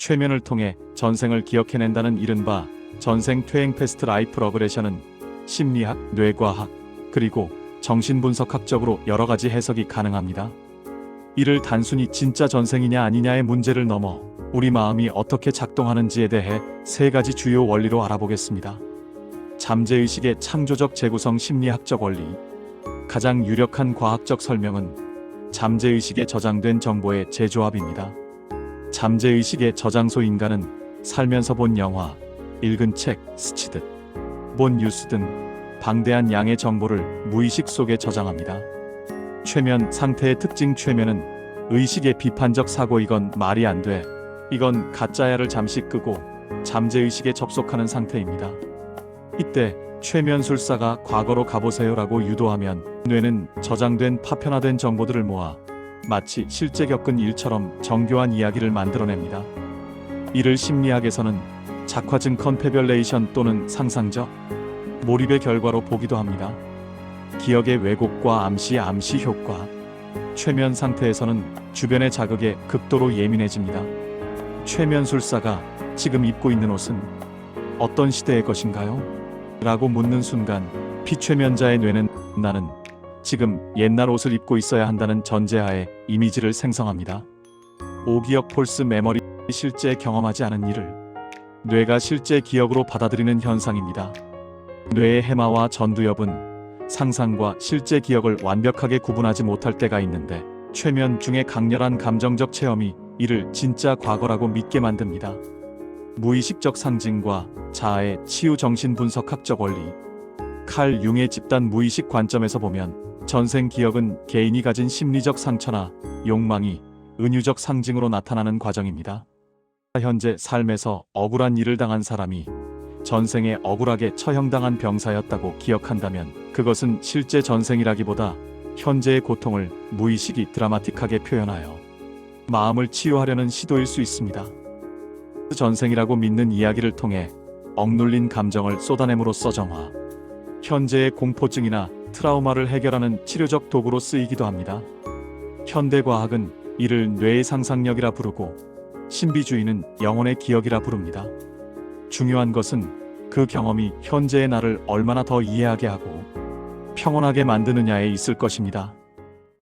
최면을 통해 전생을 기억해낸다는 이른바 전생 퇴행 패스트 라이프 러그레션은 심리학, 뇌과학, 그리고 정신분석학적으로 여러 가지 해석이 가능합니다. 이를 단순히 진짜 전생이냐 아니냐의 문제를 넘어 우리 마음이 어떻게 작동하는지에 대해 세 가지 주요 원리로 알아보겠습니다. 잠재의식의 창조적 재구성 심리학적 원리. 가장 유력한 과학적 설명은 잠재의식에 저장된 정보의 재조합입니다. 잠재의식의 저장소 인간은 살면서 본 영화, 읽은 책, 스치듯, 본 뉴스 등 방대한 양의 정보를 무의식 속에 저장합니다. 최면 상태의 특징 최면은 의식의 비판적 사고 이건 말이 안 돼. 이건 가짜야를 잠시 끄고 잠재의식에 접속하는 상태입니다. 이때 최면술사가 과거로 가보세요라고 유도하면 뇌는 저장된 파편화된 정보들을 모아 마치 실제 겪은 일처럼 정교한 이야기를 만들어냅니다. 이를 심리학에서는 작화증 컨페별레이션 또는 상상적 몰입의 결과로 보기도 합니다. 기억의 왜곡과 암시 암시 효과 최면 상태에서는 주변의 자극에 극도로 예민해집니다. 최면술사가 지금 입고 있는 옷은 어떤 시대의 것인가요? 라고 묻는 순간 피최면자의 뇌는 나는 지금 옛날 옷을 입고 있어야 한다는 전제하에 이미지를 생성합니다. 오기억 폴스 메모리 실제 경험하지 않은 일을 뇌가 실제 기억으로 받아들이는 현상입니다. 뇌의 해마와 전두엽은 상상과 실제 기억을 완벽하게 구분하지 못할 때가 있는데 최면 중에 강렬한 감정적 체험이 이를 진짜 과거라고 믿게 만듭니다. 무의식적 상징과 자아의 치유 정신 분석학적 원리. 칼 융의 집단 무의식 관점에서 보면 전생 기억은 개인이 가진 심리적 상처나 욕망이 은유적 상징으로 나타나는 과정입니다. 현재 삶에서 억울한 일을 당한 사람이 전생에 억울하게 처형당한 병사였다고 기억한다면 그것은 실제 전생이라기보다 현재의 고통을 무의식이 드라마틱하게 표현하여 마음을 치유하려는 시도일 수 있습니다. 전생이라고 믿는 이야기를 통해 억눌린 감정을 쏟아냄으로써 정화, 현재의 공포증이나 트라우마를 해결하는 치료적 도구로 쓰이기도 합니다. 현대 과학은 이를 뇌의 상상력이라 부르고 신비주의는 영혼의 기억이라 부릅니다. 중요한 것은 그 경험이 현재의 나를 얼마나 더 이해하게 하고 평온하게 만드느냐에 있을 것입니다.